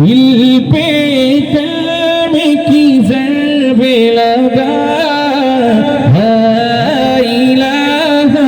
दिल पे काम की जरबे लगा हाय इलाहा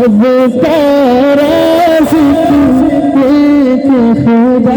सबका राज़िक एक खुदा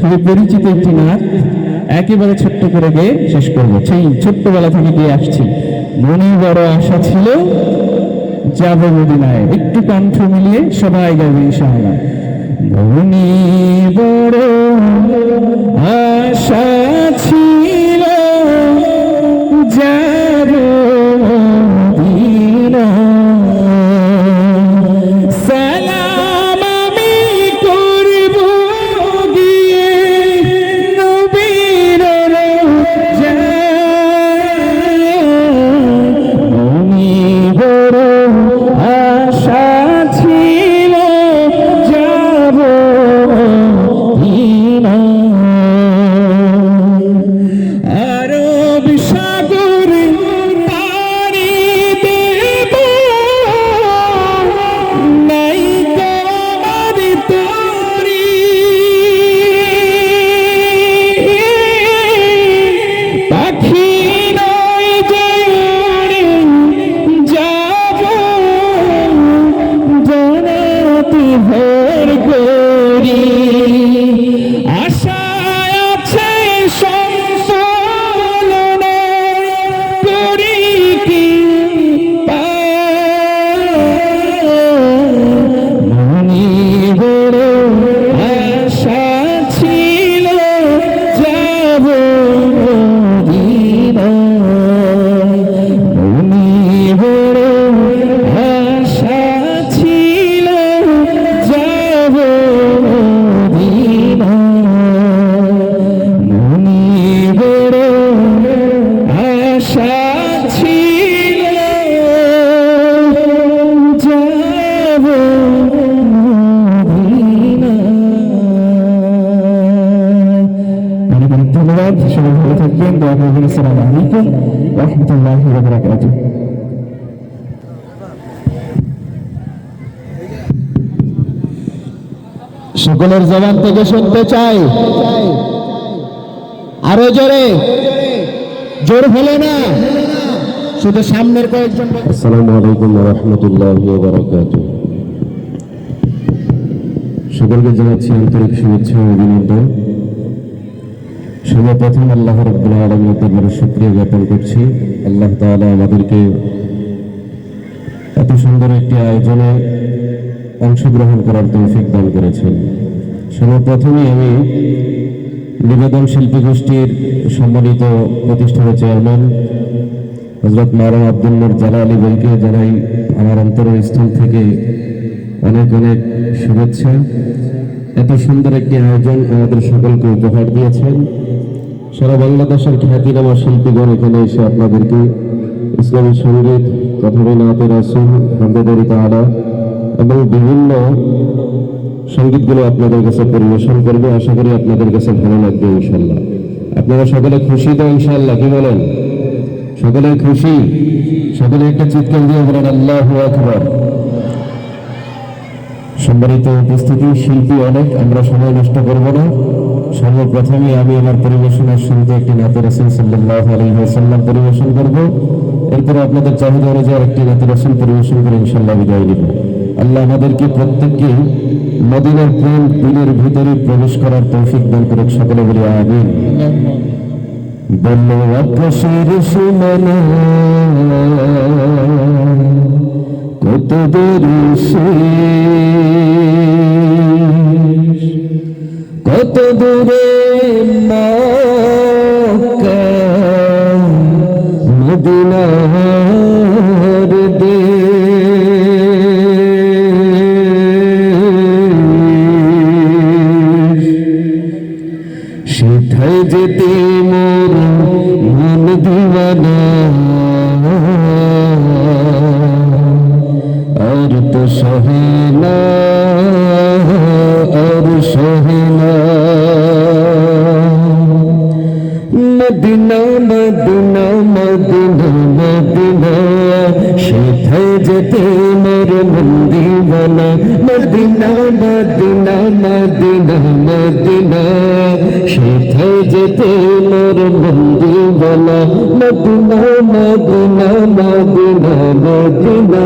খুবই পরিচিত একটি নাচ। একেবারে ছোট্ট করে গিয়ে শেষ করব। সেই ছোট্টবেলা থেকে গিয়ে আসছি। মনে বড় আশা ছিল, যাব মদিনায়। একটু কণ্ঠ মিলিয়ে সবাই গাইবে ইনশাআল্লাহ। মনে বড় আশা ছিল, যাব আসসালামু আলাইকুম রহমতুল্লাহি ওয়া বারাকাতুহু। সকলের জবান থেকে শুনতে চাই। আরও জোরে। জোর হলো না। শুধু সামনের কয়েকজন আসসালামু আলাইকুম রহমতুল্লাহ বারাকাত সকলকে জানাচ্ছি আন্তরিক শুভেচ্ছা অভিনন্দন। সর্বপ্রথম আল্লাহ রব্বুল আলমের দরবারে শুক্রিয়া জ্ঞাপন করছি। আল্লাহ তাআলা আমাদেরকে এত সুন্দর একটি আয়োজনে অংশগ্রহণ করার তৌফিক দান করেছেন। সর্বপ্রথমে আমি নিবেদন শিল্পী গোষ্ঠীর সম্মানিত প্রতিষ্ঠাতা চেয়ারম্যান হজরত মারাম আব্দুল জালা আলী বইকে জানাই আমার অন্তরের স্থল থেকে অনেক অনেক শুভেচ্ছা। এত সুন্দর একটি আয়োজন আমাদের সকলকে উপহার দিয়েছেন। সারা বাংলাদেশের খ্যাতিনামা শিল্পীগণ এখানে এসে আপনাদেরকে ইসলামী সংগীত কথবিনাতে রাসুল হামদারি তাআলা এবং বিভিন্ন সঙ্গীতগুলো আপনাদের কাছে পরিবেশন করবে। আশা করি আপনাদের কাছে ভালো লাগবে ইনশাল্লাহ আপনারা সকলে খুশি তো ইনশাল্লাহ কি বলেন? সকলে খুশি? সকলে একটা চিৎকার দিয়ে বলেন, আল্লাহ আকবর। সম্মানিত উপস্থিতি, শিল্পী অনেক, আমরা সময় নষ্ট করব না। সর্বপ্রথমে আমি আমার পরিবেশনের শুরুতে একটি নাতে রসুল সাল্লাহ আলহিহাসাল্লাম পরিবেশন করব। এরপরে আপনাদের চাহিদা অনুযায়ী একটি নাতে রসুল পরিবেশন করে ইনশাল্লাহ বিদায় নিব। আল্লাহ আমাদেরকে প্রত্যেককে মদিনার প্রেম দিনের ভিতরে প্রবেশ করার তৌফিক দান করে সকলে বলি আমিন। কত দূরে শেষ কত দূরে মদিনার দেশ সেথায় যেতে মোর মন দিওয়ানা আর তো সহে যেতে মোর মন দিওয়ানা মদিনা মদিনা মদিনা মদিনা। সেথায় যেতে মোর মন দিওয়ানা মদিনা মদিনা মদিনা মদিনা।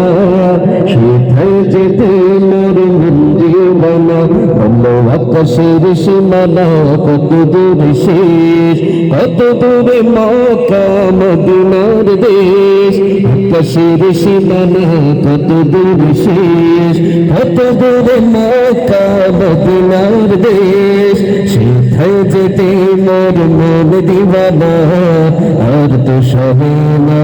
সেথায় যেতে মোর মন দিওয়ানা বলো আকাশের সীমানা কত দূর শেষ, কত দূরে মক্কা, মদিনার দেশ। আকাশের সীমানা কত দূর শেষ কত দূরে মক্কা, মদিনার দেশ? সেথায় যেতে মোর মন দিবানা, আর তো সহে না,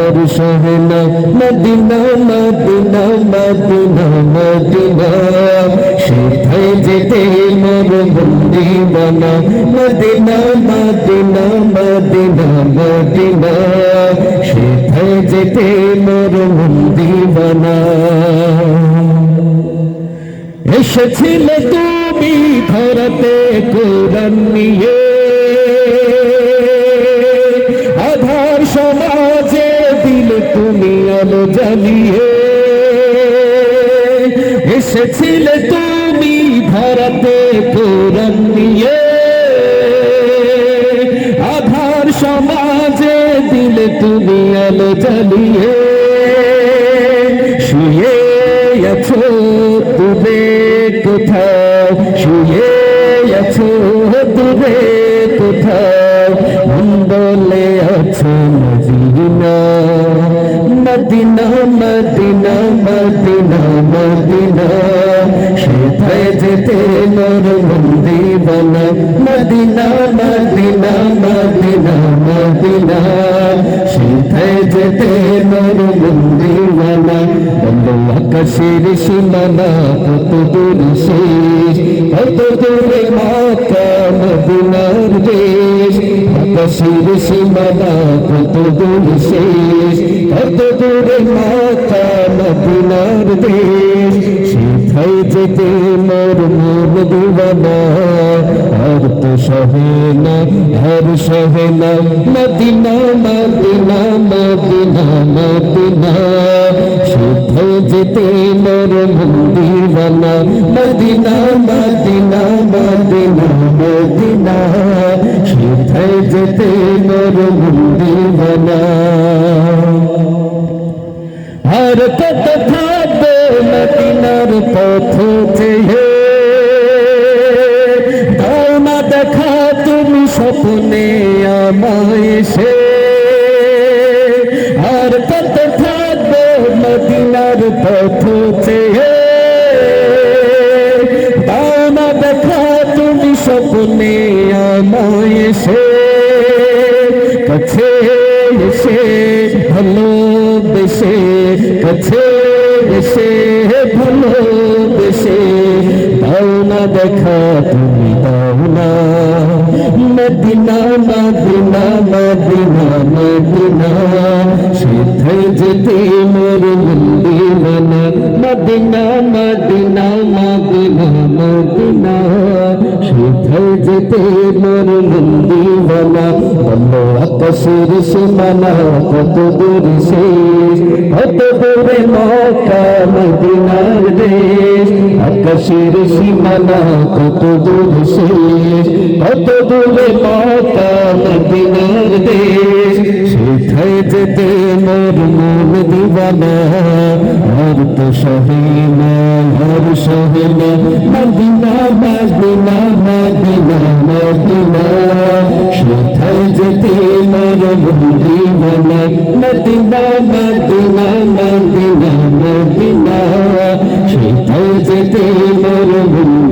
আর সহে না। Medina Medina Medina Medina. সেথায় যেতে মোর মন দিবানা মদিনা মদিনা মদিনা মদিনা। সেথায় যেতে মোর মন দিবানা এসেছিলে তুমি ধরতে কোরআন নিয়ে। আধার সমাজে দিল তুমি আলো জ্বালিয়ে। এসেছিলে তুমি ভারতে কোরআন নিয়ে। আধার সমাজে দিল তুমি আলো জ্বালিয়ে। শুয়ে আছো দূরে কোথাও, শুয়ে আছো দূরে কোথাও বলে আছো মদিনা মদিনা মদিনা মদিনা। সেথায় যেতে মোর মন্দি বনা মদিনা মদিনা মদিনা মদিনা। সেথায় যেতে মোর মন্দি বনা বলো আকাশের সীমানা কত দূর শেষ। কত দূরে মাতা মদিনার দেশ। আকাশের সীমানা কত দূর শেষ কত দূরে মাতা মদিনার দেশ সেথায় যেতে মোর মন দিবানা আর তো সহে না আর সহে না মদিনা মদিনা মদিনা মদিনা সেথায় যেতে মোর মন দিবানা মদিনা মদিনা মদিনা মদিনা সেথায় যেতে মোর মন দিবানা আর কত থাকবে মদিনার পথ চেয়ে। দাও না দেখা তুমি স্বপ্নে আমায় দেখা তুমি দাও না মদিনা মদিনা মদিনা মদিনা সেথায় যেতে মোর মন্দিরানা মদিনা মদিনা মদিনা মদিনা সেথায় যেতে মোর মন্দিরানা বলো আকাশের সীমানা কত দূর শেষ কত দূরে মক্কা, মদিনার দেশ। আকাশের সীমানা কত দূর শেষ? কত দূরে মক্কা, মদিনার দেশ? সেথায় যেতে মোর মন দিবানা। আর তো সহে না আর সহে না। Medina Medina Medina Medina. সেথায় যেতে মোর দিবানা মদিনা মদিনা মদিনা মদিনা সেথায় যেতে মোর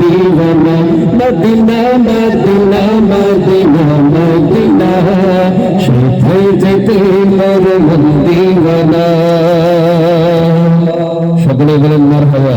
দিবানা মদিনা মদিনা মদিনা মদিনা সেথায় যেতে মোর দিবানা সকলে বলেন, মারহাবা।